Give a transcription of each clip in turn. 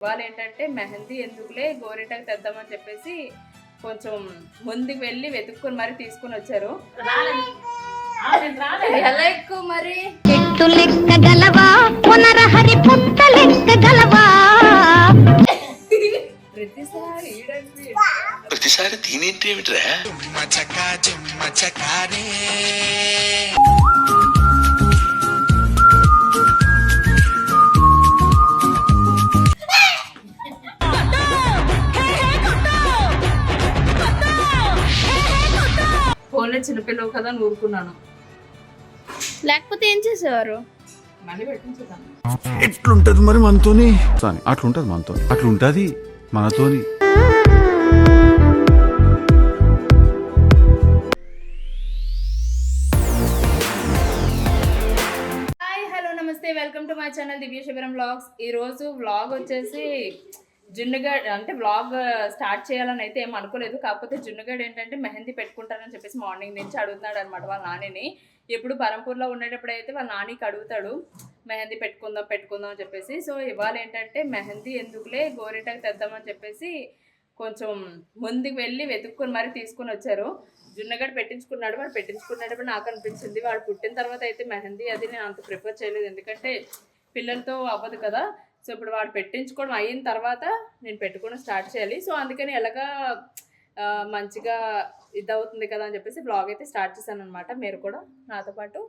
వాళ్ళు ఏంటంటే మెహందీ ఎందుకులే గోరింటాకు తెద్దామని చెప్పేసి కొంచెం ముందుకు వెళ్ళి వెతుక్కుని మరి తీసుకుని వచ్చారు. ఎలా ఎక్కువ మరి? చెట్టు లెక్క గలవా పునరహరి పుట్ట లెక్క గలవా? ప్రతిసారి ఈడండి. ప్రతిసారి దీనేంటి ఏమిట్రా? ఫోన్లో చిన్నపిల్లవు కదా అని ఊరుకున్నాను. లేకపోతే ఏం చేసేవారు? మళ్ళీ ఎట్లుంటది మరి మనతోని? అట్లుంటది మనతోని. అట్లుంటది మనతోని. హాయ్ హలో నమస్తే. Welcome to my channel Divya Shibiram vlogs ఈరోజు వ్లాగ్ వచ్చేసి జున్నుగడ్ అంటే వ్లాగ్ స్టార్ట్ చేయాలని అయితే ఏం అనుకోలేదు. కాకపోతే జున్నుగడ్ ఏంటంటే మెహందీ పెట్టుకుంటానని చెప్పేసి మార్నింగ్ నుంచి అడుగుతున్నాడు అనమాట వాళ్ళ నాన్నని. ఎప్పుడు పరంపూర్లో ఉండేటప్పుడు అయితే వాళ్ళ నానికి అడుగుతాడు మెహందీ పెట్టుకుందాం పెట్టుకుందాం అని చెప్పేసి. సో ఇవాళ ఏంటంటే మెహందీ ఎందుకులే గోరింటాకు తెద్దామని చెప్పేసి కొంచెం ముందుకు వెళ్ళి వెతుక్కుని మరి తీసుకుని వచ్చారు. జున్నగడ పెట్టించుకున్నాడు వాడు పెట్టించుకున్నప్పుడు నాకు అనిపించింది వాడు పుట్టిన తర్వాత అయితే మెహందీ అది నేను అంత ప్రిఫర్ చేయలేదు. ఎందుకంటే పిల్లలతో అవ్వదు కదా. సో ఇప్పుడు వాడు పెట్టించుకోవడం అయిన తర్వాత నేను పెట్టుకోవడం స్టార్ట్ చేయాలి. సో అందుకని ఎలాగా మంచిగా ఇదవుతుంది కదా అని చెప్పేసి బ్లాగ్ అయితే స్టార్ట్ చేశాను అనమాట మీరు కూడా నాతో పాటు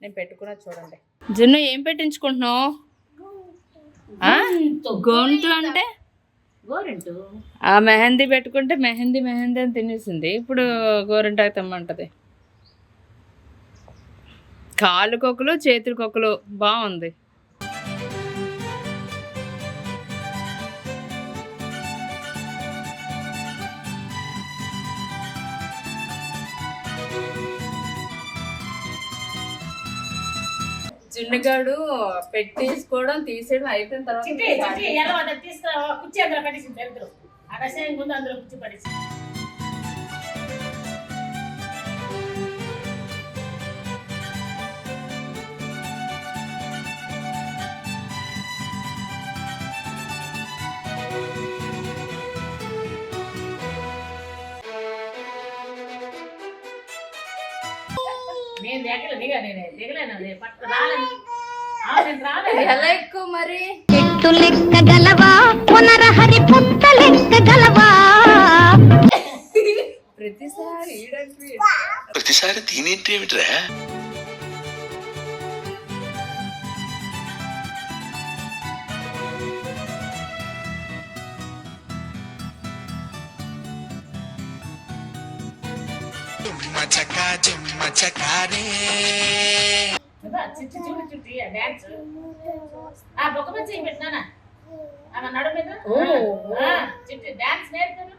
నేను పెట్టుకున్నది చూడండి. జున్ను ఏం పెట్టించుకుంటున్నావు? గొంతు అంటే? గోరింటు. ఆ మెహందీ పెట్టుకుంటే మెహందీ మెహందీ అని తినేసింది. ఇప్పుడు గోరింటాకు తెమ్మంటది. కాలు కొక్కులు చేతులు కొక్కులు బాగుంది. జున్నుగాడు పెట్టేసుకోవడం తీసేయడం అయిపోయిన చిట్టి చిట్టి తర్వాత తీసుకురా కుర్చీ అందులో పడేసింది ఇద్దరు. ఆ రసాయన ముందు అందులో కుర్చీ పడేసి నేను నేను మరి? చెట్టు లెక్క గలవా? పునరహరి పుట్ట లెక్క గలవా? ప్రతిసారి ప్రతిసారి దీనేంటి ఏమిట్రా? మచక జిమ్మ చకారే చిట్టి చూడు చిట్టి డాన్స్. ఆ బొక్క మంచి పెట్టినానా? ఆమె నడు మీద? ఆ, చిట్టి డాన్స్ నేర్పుతాను.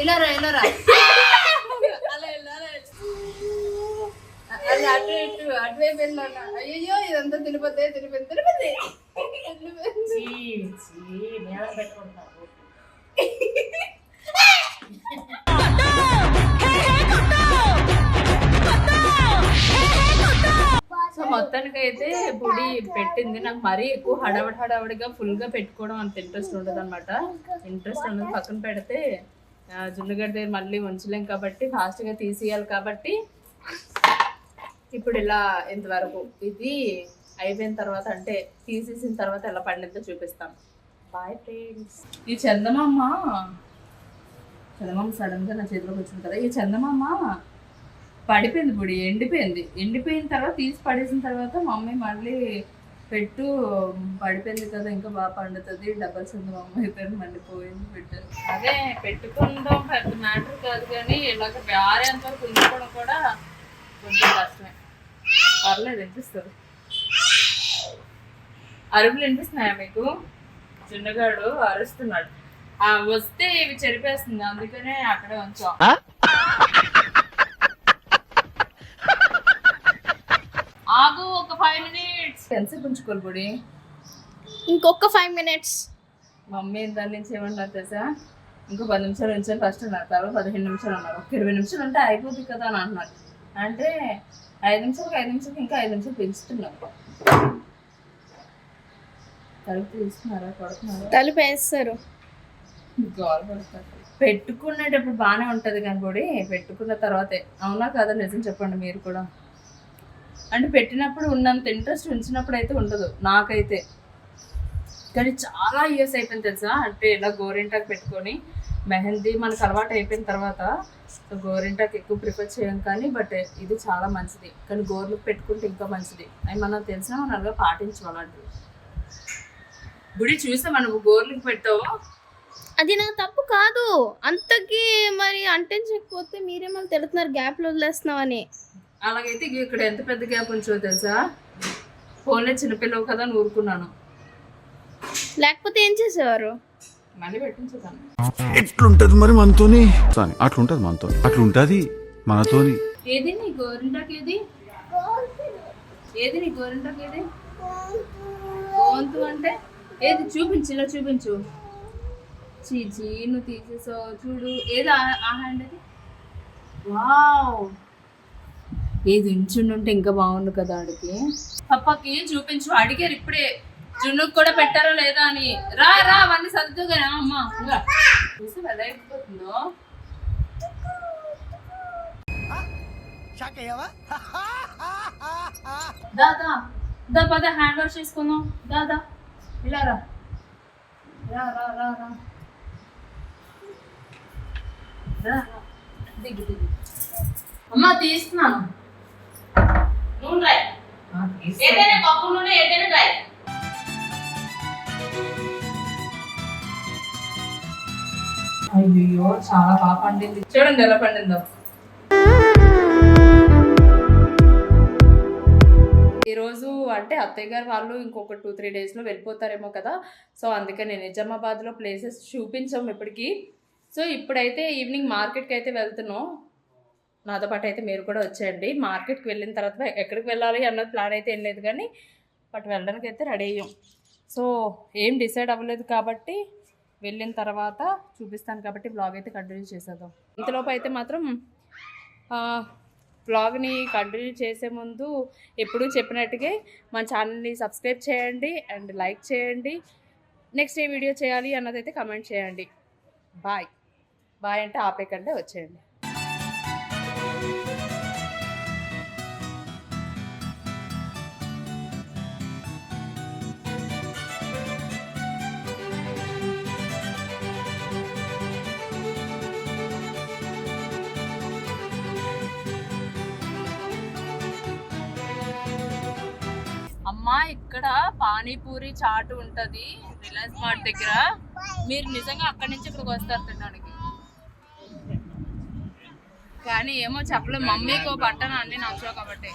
ఇలా రా ఇలా రా. అది అటు ఇటు అటువైపు అయ్యో ఇదంతా సో మొత్తానికి అయితే పొడి పెట్టింది. నాకు మరీ ఎక్కువ హడావడి హడావడిగా ఫుల్గా పెట్టుకోవడం అంత ఇంట్రెస్ట్ ఉండదు అనమాట ఇంట్రెస్ట్ ఉన్నది పక్కన పెడితే జున్నుగడ్డ దగ్గర మళ్ళీ ఉంచలేం కాబట్టి ఫాస్ట్గా తీసేయాలి కాబట్టి ఇప్పుడు ఇలా ఇంతవరకు ఇది అయిపోయిన తర్వాత అంటే తీసేసిన తర్వాత ఎలా పండిందో చూపిస్తాం. బాయ్ ఫ్రెండ్స్ ఈ చందమామ చందమామ సడన్గా నా చేతిలోకి వచ్చింది కదా ఈ చందమామ పడిపోయింది పొడి ఎండిపోయింది. ఎండిపోయిన తర్వాత తీసి పడేసిన తర్వాత మమ్మీ మళ్ళీ పెట్టు పడిపోయింది కదా ఇంకా బాగా పండుతుంది డబల్ ఉంది మా అమ్మ అయితే మండిపోయింది పెట్టారు. అదే పెట్టుకుందాం పెద్ద మ్యాటర్ కాదు కానీ ఇలాగ ఆరేంత వరకు ఉంచుకోవడం కూడా కొంచెం కష్టమే. పర్లేదు వినిపిస్తుంది. అరుపులు వినిపిస్తున్నాయా మీకు? చిన్నగాడు అరుస్తున్నాడు. ఆ వస్తే ఇవి చెరిపేస్తుంది అందుకనే అక్కడే ఉంచాం ఆగు ఒక ఫైవ్ మినిట్స్ ఎంతసేపు ఉంచుకోవాలి పొడి? ఇంకొక ఫైవ్ మినిట్స్ మమ్మీ దాని నుంచి ఏమన్నారు తెలుసా? ఇంకో పది నిమిషాలు ఉంచాలి ఫస్ట్ అన్నారు. తర్వాత పదిహేను నిమిషాలు అన్నారు. ఒక ఇరవై నిమిషాలు ఉంటే అయిపోతుంది కదా అని అంటున్నారు అంటే ఐదు నిమిషాలకు ఐదు నిమిషాలకి ఇంకా ఐదు నిమిషాలు పెంచుతున్నారు. తలుపు తీసుకున్నారా కొడుతున్నారా తలుపు వేస్తారు. గోల్ పడతారు పెట్టుకునేటప్పుడు బాగానే ఉంటది కానీ పొడి. పెట్టుకున్న తర్వాతే. అవునా కదా? నిజం చెప్పండి మీరు కూడా. అంటే పెట్టినప్పుడు ఉన్నంత ఇంట్రెస్ట్ ఉంచినప్పుడు అయితే ఉండదు నాకైతే. కానీ చాలా ఇయర్స్ అయిపోయింది తెలుసా? అంటే ఇలా గోరింటాకు పెట్టుకొని మెహందీ మనకు అలవాటు అయిపోయిన తర్వాత గోరింటాకు ఎక్కువ ప్రిఫర్ చేయం కానీ బట్ ఇది చాలా మంచిది. కానీ గోర్లు పెట్టుకుంటే ఇంకా మంచిది. అవి మనం తెలిసినా మనం అలాగే పాటించాలంటే గుడి చూసా మనం గోర్లకు పెట్టావు? అది నా తప్పు కాదు. అంతకి మరి అంటించకపోతే మీరే మళ్ళీ తిడుతున్నారు గ్యాప్లు వదిలేస్తున్నామని అలాగైతే ఇక్కడ ఎంత పెద్ద గ్యాప్ ఉంచో తెలుసా? ఫోన్లో చిన్నపిల్లవు కదా అని ఊరుకున్నాను. లేకపోతే ఏం చేసేవారు? మళ్ళీ పెట్టించుతాను. ఎట్లుంటది మరి మనతోని? సారీ అట్లుంటది మనతోని. అట్లుంటది మనతోని. ఏది నీ గోరింటాకు ఏది? ఏది నీ గోరింటాకు ఏది? గోంతు అంటే? ఏది? చూపించు ఇలా చూపించు. చీచి నువ్వు తీసేసావు చూడు. ఏది ఆ- ఆ హ్యాండ్ అది వావ్! ఏది ఉంచుండి ఉంటే ఇంకా బాగుండు కదా ఆడికి. పప్పకి చూపించు అడిగారు ఇప్పుడే. జున్నుకు కూడా పెట్టారా లేదా అని. రా రా అవన్నీ సర్దు అమ్మ. అమ్మా చూసి ఎలా అయిపోతుందో? దాదా దా పద హ్యాండ్ వాష్ చేసుకుందాం. దాదా ఇలా రా రా రా రా. రా రా, దిగి దిగు. అమ్మ తీస్తున్నాను. నూనె ఆ, తీస్తా. ఏదైనా పప్పు నూనె ఏదైనా రాయి అయ్యో చాలా బాగా పండింది. చూడండి ఎలా పండిందో. ఈరోజు అంటే అత్తయ్య గారు వాళ్ళు ఇంకొక టూ త్రీ డేస్లో వెళ్ళిపోతారేమో కదా. సో అందుకని నిజామాబాద్లో ప్లేసెస్ చూపించాం ఇప్పటికి. సో ఇప్పుడైతే ఈవినింగ్ మార్కెట్కి అయితే వెళ్తున్నాం. నాతో పాటు అయితే మీరు కూడా వచ్చేయండి. మార్కెట్కి వెళ్ళిన తర్వాత ఎక్కడికి వెళ్ళాలి అన్నది ప్లాన్ అయితే ఏం లేదు కానీ బట్ వెళ్ళడానికి అయితే రెడీ అయ్యాం. సో ఏం డిసైడ్ అవ్వలేదు కాబట్టి వెళ్ళిన తర్వాత చూపిస్తాను కాబట్టి బ్లాగ్ అయితే కంటిన్యూ చేసేద్దాం. ఇంతలోపు అయితే మాత్రం బ్లాగ్ని కంటిన్యూ చేసే ముందు ఎప్పుడూ చెప్పినట్టుగా మన ఛానల్ని సబ్స్క్రైబ్ చేయండి అండ్ లైక్ చేయండి. నెక్స్ట్ ఏ వీడియో చేయాలి అన్నదైతే కమెంట్ చేయండి. బాయ్. బాయ్ అంటే ఆపేకంటే వచ్చేయండి. ఇక్కడ పానీపూరి చాటు ఉంటది రిలయన్స్ మార్ట్ దగ్గర. మీరు నిజంగా అక్కడి నుంచి ఇక్కడికి వస్తారు తినడానికి. కానీ ఏమో చెప్పలేదు మమ్మీకి బట్టను అన్ని నచ్చవు కాబట్టి.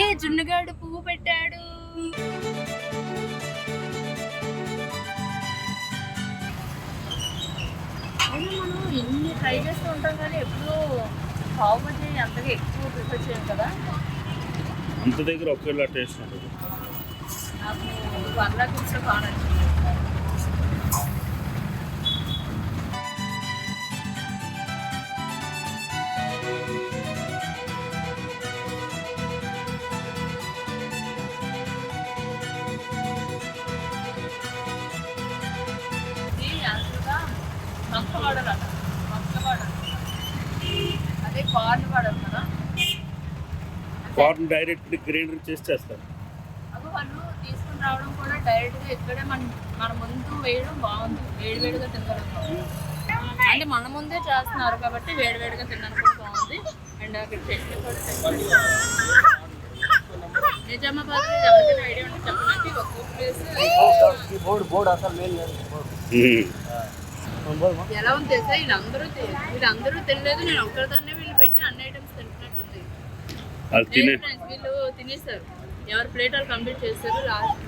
ఏ జున్నుగాడు పువ్వు పెట్టాడు. మనం ఇన్ని ట్రై చేస్తూ ఉంటాం కానీ ఎప్పుడు పావు అంతగా ఎక్కువ ప్రిఫర్ చేయం కదా. అంత దగ్గర ఒకేలా టేస్ట్ ఉంటుంది నాకు వన్ లాక్ బాగా వాడరు అట. వాడరు అదే కార్న్ వాడరు కదా. కార్న్ డైరెక్ట్ గ్రైండర్ చేసి చేస్తారు. రావడం కూడా డైరెక్ట్గా ఇక్కడే మన మన ముందు వేయడం బాగుంది. వేడి వేడిగా తినగలుగుతాం అంటే మన ముందే చేస్తున్నారు కాబట్టి వేడి వేడిగా తినడానికి కూడా బాగుంది. అండ్ అక్కడ చెట్లు కూడా. నిజామాబాద్ ఎవరికైనా ఐడియా ఉంటే చెప్పండి. ఒక్కొక్క ప్లేస్ ఎలా ఉంది తెలుసా? వీళ్ళందరూ వీళ్ళందరూ తినలేదు. నేను ఒక్కరిదాన్నే వీళ్ళు పెట్టి అన్ని ఐటమ్స్ తింటున్నట్టుంది. వీళ్ళు తినేస్తారు ఎవరి ప్లేట్ వాళ్ళు కంప్లీట్ చేస్తారు లాస్ట్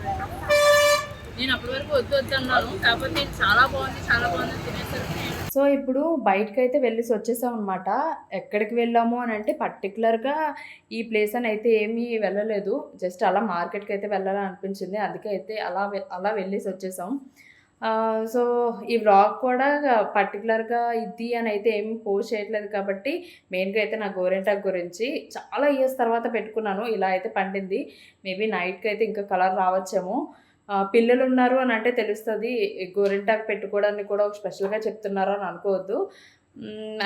నేను అప్పటి వరకు వద్దు వద్దు అన్నాను. కాకపోతే చాలా బాగుంది చాలా బాగుంది తినేసరికి సో ఇప్పుడు బయటకు అయితే వెళ్ళేసి వచ్చేసాం అనమాట ఎక్కడికి వెళ్ళాము అని అంటే పర్టికులర్గా ఈ ప్లేస్ అని అయితే ఏమీ వెళ్ళలేదు. జస్ట్ అలా మార్కెట్కి అయితే వెళ్ళాలని అనిపించింది. అందుకే అయితే అలా అలా వెళ్ళేసి వచ్చేసాం. సో ఈ వ్లాగ్ కూడా పర్టికులర్గా ఇది అని అయితే ఏమి పోస్ట్ చేయట్లేదు కాబట్టి మెయిన్గా అయితే నా గోరెంటాక్ గురించి చాలా ఇయర్స్ తర్వాత పెట్టుకున్నాను. ఇలా అయితే పండింది. మేబీ నైట్కి అయితే ఇంకా కలర్ రావచ్చేమో. పిల్లలు ఉన్నారు అని అంటే తెలుస్తుంది. గోరింటాకు పెట్టుకోవడానికి కూడా ఒక స్పెషల్గా చెప్తున్నారు అని అనుకోవద్దు.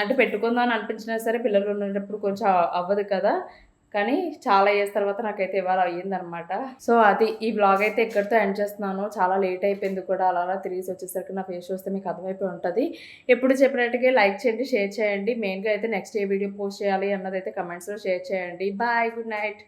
అంటే పెట్టుకుందాం అని అనిపించినా సరే పిల్లలు ఉన్నప్పుడు కొంచెం అవ్వదు కదా. కానీ చాలా ఇయర్స్ తర్వాత నాకైతే ఇవాళ అయ్యిందనమాట సో అది ఈ బ్లాగ్ అయితే ఇక్కడితో ఎండ్ చేస్తున్నాను. చాలా లేట్ అయిపోయింది కూడా. అలా అలా తిరిగి వచ్చేసరికి నా ఫేస్ చూస్తే మీకు అర్థమైపోయి ఉంటుంది. ఎప్పుడు చెప్పినట్టుగా లైక్ చేయండి షేర్ చేయండి. మెయిన్గా అయితే నెక్స్ట్ ఏ వీడియో పోస్ట్ చేయాలి అన్నది అయితే కమెంట్స్లో షేర్ చేయండి. Bye good night